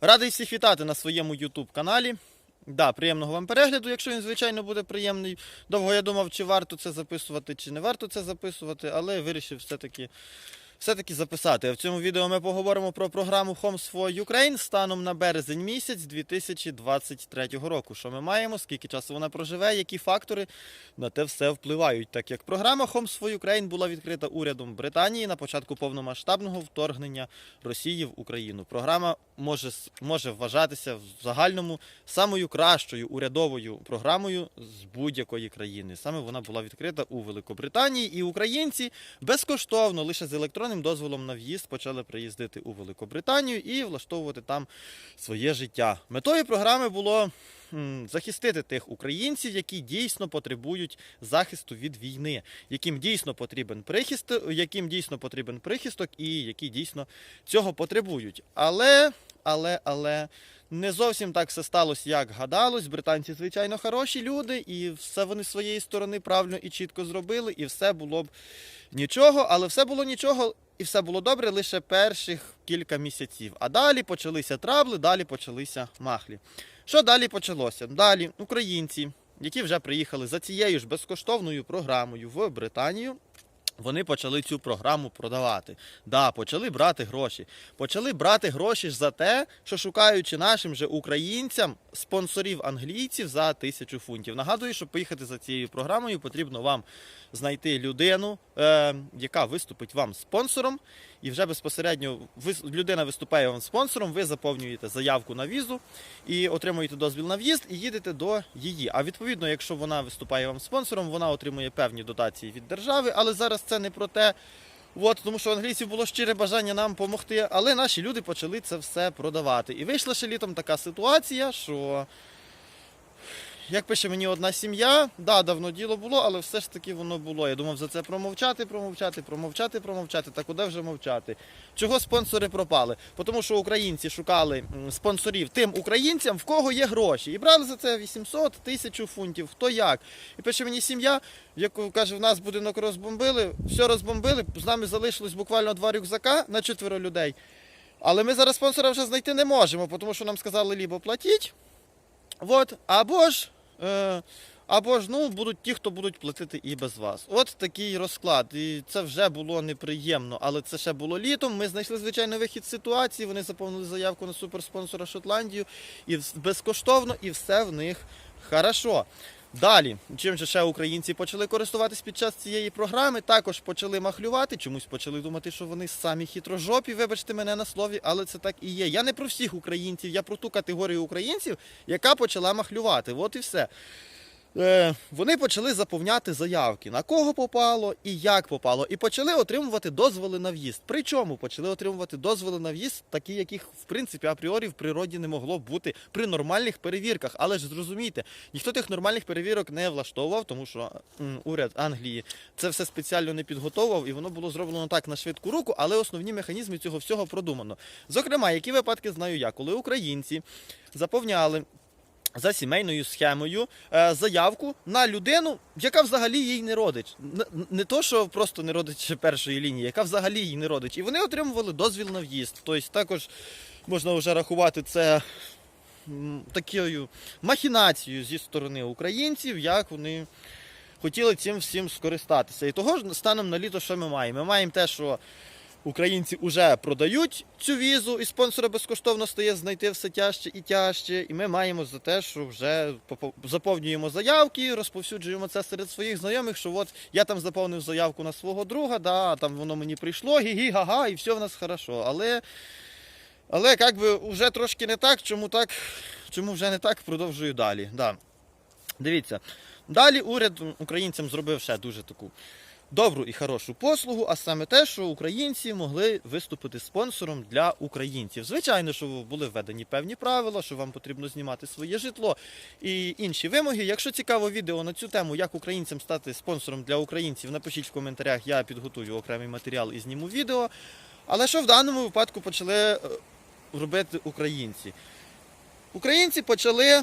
Радий всіх вітати на своєму YouTube каналі. Да, приємного вам перегляду, якщо він, звичайно, буде приємний. Довго я думав, чи варто це записувати, чи не варто це записувати, але вирішив все-таки все-таки записати. В цьому відео ми поговоримо про програму Homes for Ukraine станом на березень місяць 2023 року. Що ми маємо, скільки часу вона проживе, які фактори на те все впливають. Так як програма Homes for Ukraine була відкрита урядом Британії на початку повномасштабного вторгнення Росії в Україну. Програма може, може вважатися в загальному самою кращою урядовою програмою з будь-якої країни. Саме вона була відкрита у Великобританії, і українці безкоштовно лише з електронним дозволом на в'їзд почали приїздити у Великобританію і влаштовувати там своє життя. Метою програми було захистити тих українців, які дійсно потребують захисту від війни, яким дійсно потрібен прихист, яким дійсно потрібен прихисток, і які дійсно цього потребують. Але, але, але. Не зовсім так все сталося, як гадалось. Британці, звичайно, хороші люди, і все вони своєї сторони правильно і чітко зробили, і все було б нічого, але все було нічого, і все було добре лише перших кілька місяців. А далі почалися трабли, далі почалися махлі. Що далі почалося? Далі українці, які вже приїхали за цією ж безкоштовною програмою в Британію. Вони почали цю програму продавати. Да, почали брати гроші. Почали брати гроші за те, що шукаючи нашим же українцям спонсорів англійців за тисячу фунтів. Нагадую, щоб поїхати за цією програмою, потрібно вам знайти людину, е, яка виступить вам спонсором, і вже безпосередньо вис- людина виступає вам спонсором. Ви заповнюєте заявку на візу і отримуєте дозвіл на в'їзд і їдете до її. А відповідно, якщо вона виступає вам спонсором, вона отримує певні дотації від держави. Але зараз це не про те. От, тому що англійців було щире бажання нам допомогти, але наші люди почали це все продавати. І вийшла ще літом така ситуація, що як пише мені одна сім'я, да, давно діло було, але все ж таки воно було. Я думав за це промовчати, промовчати, промовчати, промовчати. Та куди вже мовчати? Чого спонсори пропали? Тому що українці шукали спонсорів тим українцям, в кого є гроші. І брали за це 800, 1000 фунтів, хто як. І пише мені сім'я, яку каже, в нас будинок розбомбили, все розбомбили, з нами залишилось буквально два рюкзака на четверо людей. Але ми зараз спонсора вже знайти не можемо, тому що нам сказали лібо платіть, от, або ж. Е, або ж ну будуть ті, хто будуть платити і без вас. От такий розклад. І це вже було неприємно, але це ще було літом. Ми знайшли звичайно вихід ситуації. Вони заповнили заявку на суперспонсора Шотландію і безкоштовно, і все в них хорошо. Далі, чим же ще українці почали користуватись під час цієї програми, також почали махлювати, чомусь почали думати, що вони самі хитрожопі, вибачте мене на слові, але це так і є. Я не про всіх українців, я про ту категорію українців, яка почала махлювати. От і все. Е, вони почали заповняти заявки, на кого попало і як попало, і почали отримувати дозволи на в'їзд. Причому почали отримувати дозволи на в'їзд, такі, яких в принципі апріорі в природі не могло бути при нормальних перевірках. Але ж зрозумійте, ніхто тих нормальних перевірок не влаштовував, тому що м, уряд Англії це все спеціально не підготовував, і воно було зроблено так на швидку руку, але основні механізми цього всього продумано. Зокрема, які випадки знаю я, коли українці заповняли за сімейною схемою е, заявку на людину, яка взагалі їй не родич. Не то, що просто не родич першої лінії, яка взагалі їй не родич. І вони отримували дозвіл на в'їзд. Тобто також можна вже рахувати це такою махінацією зі сторони українців, як вони хотіли цим всім скористатися. І того ж станом на літо, що ми маємо? Ми маємо те, що Українці вже продають цю візу, і спонсора безкоштовно стає знайти все тяжче і тяжче. І ми маємо за те, що вже заповнюємо заявки, розповсюджуємо це серед своїх знайомих, що от я там заповнив заявку на свого друга, да, там воно мені прийшло, гі-гі, га-га, і все в нас хорошо. Але, але як би вже трошки не так, чому так, чому вже не так, продовжую далі. Да. Дивіться, далі уряд українцям зробив ще дуже таку добру і хорошу послугу, а саме те, що українці могли виступити спонсором для українців. Звичайно, що були введені певні правила, що вам потрібно знімати своє житло і інші вимоги. Якщо цікаво відео на цю тему, як українцям стати спонсором для українців, напишіть в коментарях, я підготую окремий матеріал і зніму відео. Але що в даному випадку почали е, робити українці? Українці почали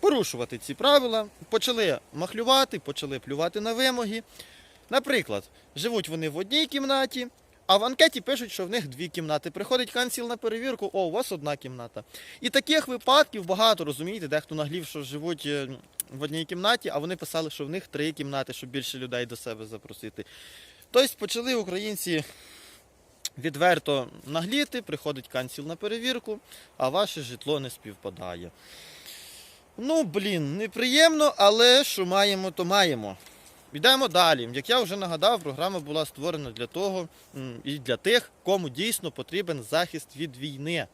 порушувати ці правила, почали махлювати, почали плювати на вимоги. Наприклад, живуть вони в одній кімнаті, А в анкеті пишуть, що в них дві кімнати. Приходить канціл на перевірку, о, у вас одна кімната. І таких випадків багато, розумієте, дехто наглів, що живуть е, в одній кімнаті, а вони писали, що в них три кімнати, щоб більше людей до себе запросити. Тобто почали українці відверто нагліти, приходить канціл на перевірку, а ваше житло не співпадає. Ну, блін, неприємно, але що маємо, то маємо. Йдемо далі. Як я вже нагадав, програма була створена для того і для тих, кому дійсно потрібен захист від війни.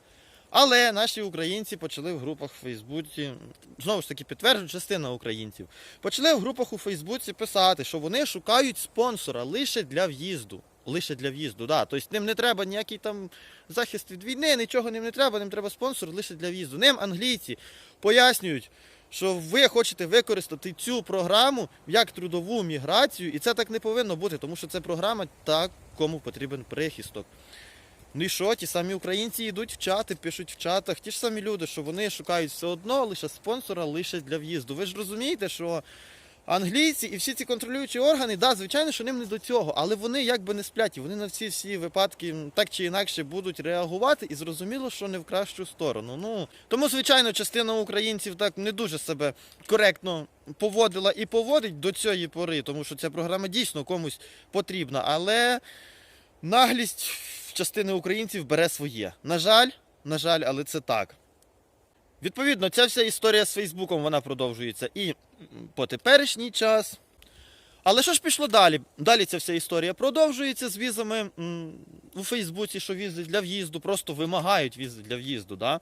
Але наші українці почали в групах в Фейсбуці, знову ж таки підтверджують частина українців, почали в групах у Фейсбуці писати, що вони шукають спонсора лише для в'їзду. Лише для в'їзду, да. Тобто ним не треба ніякий там захист від війни, нічого ним не треба, ним треба спонсор лише для в'їзду. Ним англійці пояснюють, що ви хочете використати цю програму як трудову міграцію, і це так не повинно бути, тому що це програма та кому потрібен прихисток. Ну і що, ті самі українці йдуть в чати, пишуть в чатах, ті ж самі люди, що вони шукають все одно лише спонсора лише для в'їзду. Ви ж розумієте, що англійці і всі ці контролюючі органи, да, звичайно, що ним не до цього, але вони якби не сплять, і вони на всі всі випадки так чи інакше будуть реагувати, і зрозуміло, що не в кращу сторону. Ну тому, звичайно, частина українців так не дуже себе коректно поводила і поводить до цієї пори, тому що ця програма дійсно комусь потрібна, але наглість частини українців бере своє. На жаль, на жаль, але це так. Відповідно, ця вся історія з Фейсбуком вона продовжується і по теперішній час. Але що ж пішло далі? Далі ця вся історія продовжується з візами у Фейсбуці, що візи для в'їзду просто вимагають візи для в'їзду. Да?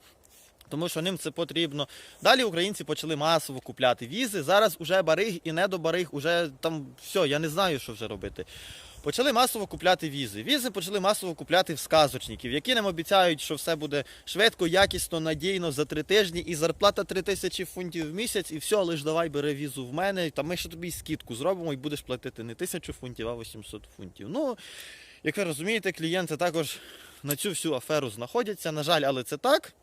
Тому що ним це потрібно. Далі українці почали масово купляти візи. Зараз уже бариг і не до бариг, уже там все, я не знаю, що вже робити. Почали масово купляти візи. Візи почали масово купляти в сказочників, які нам обіцяють, що все буде швидко, якісно, надійно за три тижні, і зарплата 3 тисячі фунтів в місяць, і все, лиш давай бери візу в мене, та ми ще тобі скидку зробимо і будеш платити не тисячу фунтів, а 800 фунтів. Ну, як ви розумієте, клієнти також на цю всю аферу знаходяться. На жаль, але це так.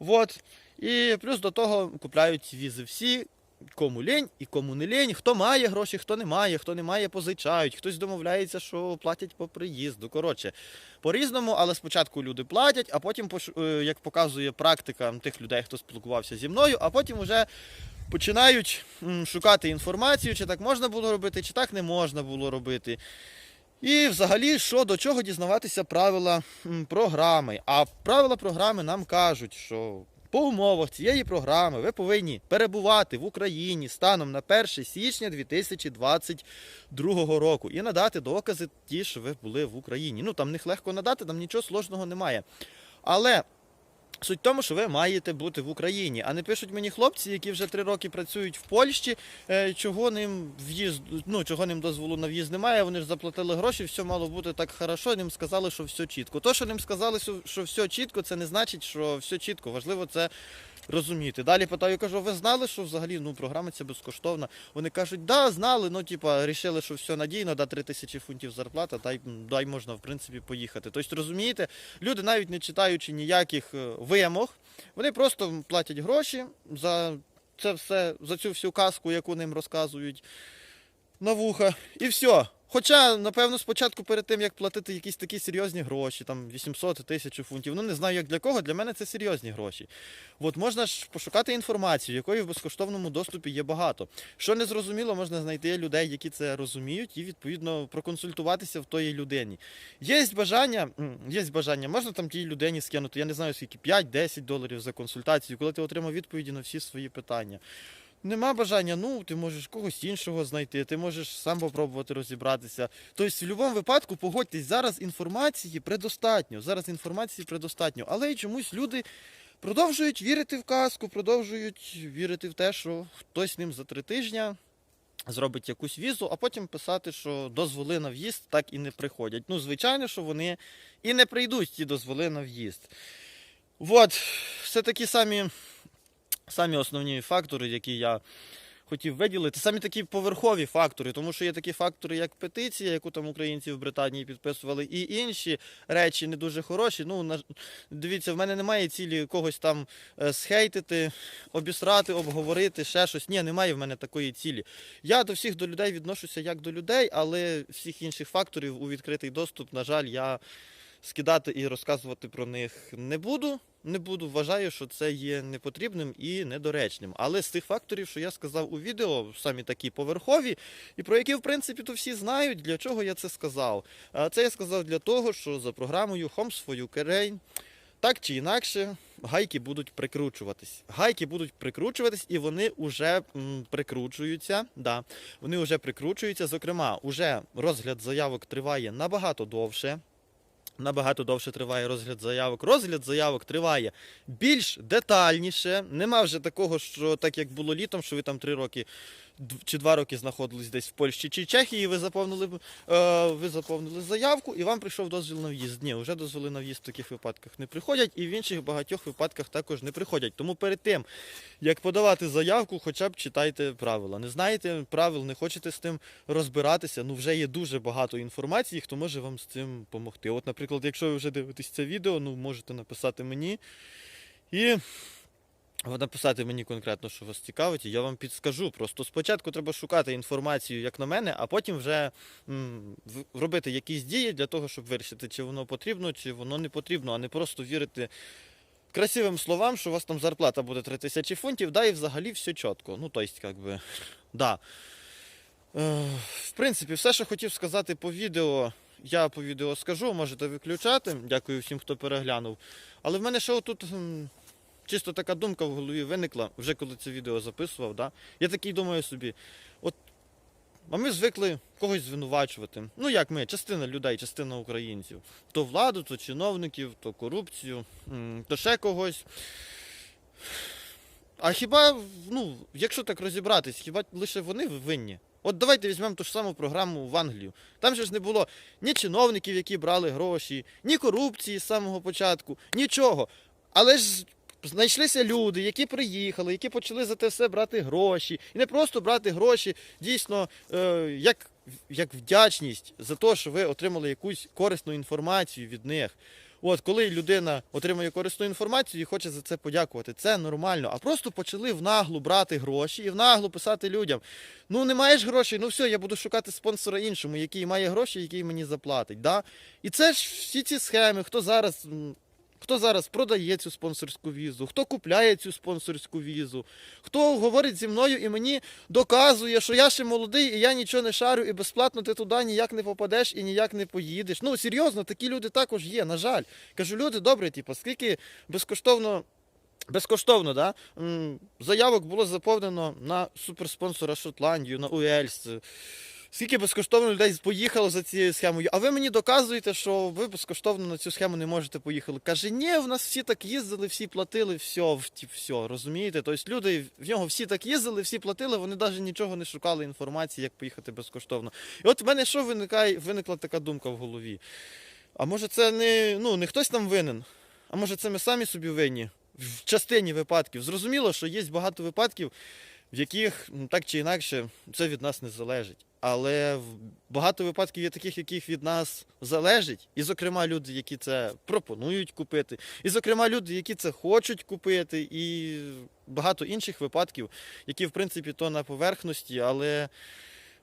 Вот. І плюс до того купляють візи всі, кому лень і кому не лень. Хто має гроші, хто не має, хто не має, позичають, хтось домовляється, що платять по приїзду. Коротше, по-різному, але спочатку люди платять, а потім, е, як показує практика тих людей, хто спілкувався зі мною, а потім вже починають шукати інформацію, чи так можна було робити, чи так не можна було робити. І взагалі, що до чого дізнаватися правила програми. А правила програми нам кажуть, що по умовах цієї програми ви повинні перебувати в Україні станом на 1 січня 2022 року і надати докази ті, що ви були в Україні. Ну там них легко надати, там нічого сложного немає. Але Суть в тому, що ви маєте бути в Україні, а не пишуть мені хлопці, які вже три роки працюють в Польщі, е, чого ним в'їзд, ну чого ним дозволу на в'їзд немає. Вони ж заплатили гроші, все мало бути так хорошо. Ним сказали, що все чітко. То, що ним сказали, що- що все чітко, це не значить, що все чітко. Важливо це розуміти. Далі питаю, кажу, ви знали, що взагалі ну програма ця безкоштовна? Вони кажуть, да, знали, ну типа рішили, що все надійно, да 3 тисячі фунтів зарплата, дай, дай можна в принципі поїхати. Тобто, розумієте, люди навіть не читаючи ніяких е, вимог, вони просто платять гроші за це все, за цю всю казку, яку ним розказують на вуха, і все. Хоча, напевно, спочатку перед тим, як платити якісь такі серйозні гроші, там 800 тисяч фунтів, ну не знаю як для кого, для мене це серйозні гроші. От можна ж пошукати інформацію, якої в безкоштовному доступі є багато. Що не зрозуміло, можна знайти людей, які це розуміють, і відповідно проконсультуватися в тої людині. Є бажання, є бажання, можна там тій людині скинути, я не знаю скільки, 5-10 доларів за консультацію, коли ти отримав відповіді на всі свої питання. Нема бажання, ну ти можеш когось іншого знайти, ти можеш сам попробувати розібратися. Тобто, в будь-якому випадку, погодьтесь, зараз інформації предостатньо. Зараз інформації предостатньо. Але й чомусь люди продовжують вірити в казку, продовжують вірити в те, що хтось ним за три тижні зробить якусь візу, а потім писати, що дозволи на в'їзд так і не приходять. Ну, звичайно, що вони і не прийдуть ті дозволи на в'їзд. От, це такі самі, самі основні фактори, які я хотів виділити. Самі такі поверхові фактори, тому що є такі фактори, як петиція, яку там українці в Британії підписували, і інші речі не дуже хороші. Ну, дивіться, в мене немає цілі когось там е, схейтити, обісрати, обговорити, ще щось. Ні, немає в мене такої цілі. Я до всіх до людей відношуся як до людей, але всіх інших факторів у відкритий доступ, на жаль, я скидати і розказувати про них не буду. Не буду, вважаю, що це є непотрібним і недоречним. Але з тих факторів, що я сказав у відео, самі такі поверхові, і про які, в принципі, то всі знають, для чого я це сказав. Це я сказав для того, що за програмою Homes for Ukraine так чи інакше гайки будуть прикручуватись. Гайки будуть прикручуватись, і вони вже прикручуються. Да, вони вже прикручуються. Зокрема, уже розгляд заявок триває набагато довше. Набагато довше триває розгляд заявок. Розгляд заявок триває більш детальніше. Нема вже такого, що так як було літом, що ви там три роки чи два роки знаходились десь в Польщі чи Чехії, ви заповнили, е, ви заповнили заявку і вам прийшов дозвіл на в'їзд. Ні, вже дозволи на в'їзд в таких випадках не приходять, і в інших багатьох випадках також не приходять. Тому перед тим, як подавати заявку, хоча б читайте правила. Не знаєте правил, не хочете з тим розбиратися. Ну вже є дуже багато інформації, хто може вам з цим допомогти. От, наприклад, якщо ви вже дивитесь це відео, ну можете написати мені і. Написати мені конкретно, що вас цікавить, і я вам підскажу. Просто спочатку треба шукати інформацію, як на мене, а потім вже м, робити якісь дії для того, щоб вирішити, чи воно потрібно, чи воно не потрібно, а не просто вірити красивим словам, що у вас там зарплата буде 3 тисячі фунтів, да, і взагалі все чітко. Ну, тобто, як би, да. Е, в принципі, все, що хотів сказати по відео, я по відео скажу, можете виключати. Дякую всім, хто переглянув. Але в мене ще тут чисто така думка в голові виникла, вже коли це відео записував. Да? Я такий думаю собі, от а ми звикли когось звинувачувати. Ну як ми, частина людей, частина українців. То владу, то чиновників, то корупцію, то ще когось. А хіба, ну, якщо так розібратись, хіба лише вони винні? От давайте візьмемо ту ж саму програму в Англію. Там же ж не було ні чиновників, які брали гроші, ні корупції з самого початку, нічого. Але ж знайшлися люди, які приїхали, які почали за те все брати гроші. І не просто брати гроші, дійсно, е, як, як вдячність за те, що ви отримали якусь корисну інформацію від них. От, коли людина отримує корисну інформацію і хоче за це подякувати, це нормально. А просто почали в наглу брати гроші і в наглу писати людям: ну не маєш грошей, ну все, я буду шукати спонсора іншому, який має гроші, який мені заплатить. Да? І це ж всі ці схеми, хто зараз. Хто зараз продає цю спонсорську візу, хто купляє цю спонсорську візу, хто говорить зі мною і мені доказує, що я ще молодий і я нічого не шарю, і безплатно ти туди ніяк не попадеш і ніяк не поїдеш. Ну серйозно, такі люди також є, на жаль. Кажу, люди добрі, типу, скільки безкоштовно. Безкоштовно, да? заявок було заповнено на суперспонсора Шотландію, на Уельс. Скільки безкоштовно людей поїхало за цією схемою, а ви мені доказуєте, що ви безкоштовно на цю схему не можете поїхати. Каже, ні, в нас всі так їздили, всі платили, все, все, розумієте? Тобто люди в нього всі так їздили, всі платили, вони навіть нічого не шукали інформації, як поїхати безкоштовно. І от в мене що виникає, виникла така думка в голові. А може це не, ну, не хтось там винен, а може це ми самі собі винні в частині випадків. Зрозуміло, що є багато випадків, в яких м, так чи інакше це від нас не залежить. Але багато випадків є таких, яких від нас залежить. І, зокрема, люди, які це пропонують купити, і, зокрема, люди, які це хочуть купити, і багато інших випадків, які, в принципі, то на поверхності, але.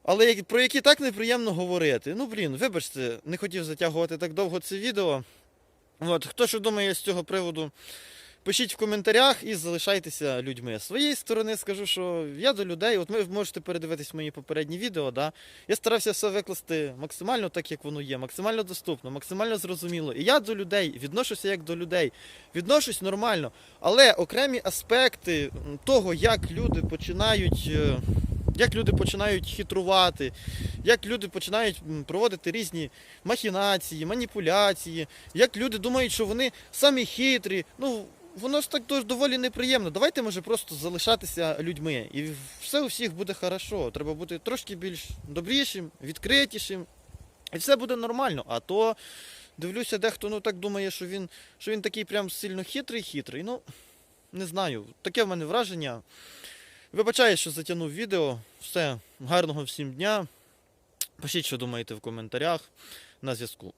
Але про які так неприємно говорити. Ну, блін, вибачте, не хотів затягувати так довго це відео. От, хто що думає з цього приводу, пишіть в коментарях і залишайтеся людьми. З своєї сторони скажу, що я до людей, от ви можете передивитись мої попередні відео. Да? Я старався все викласти максимально так, як воно є, максимально доступно, максимально зрозуміло. І я до людей відношуся як до людей, відношусь нормально. Але окремі аспекти того, як люди починають. е, Як люди починають хитрувати, як люди починають проводити різні махінації, маніпуляції, як люди думають, що вони самі хитрі. Ну, воно ж так доволі неприємно. Давайте, може, просто залишатися людьми. І все у всіх буде хорошо. Треба бути трошки більш добрішим, відкритішим. І все буде нормально. А то дивлюся, дехто ну, так думає, що він, що він такий прям сильно хитрий-хитрий. Ну, не знаю. Таке в мене враження. Вибачаю, що затягнув відео. Все, гарного всім дня. Пишіть, що думаєте в коментарях. На зв'язку.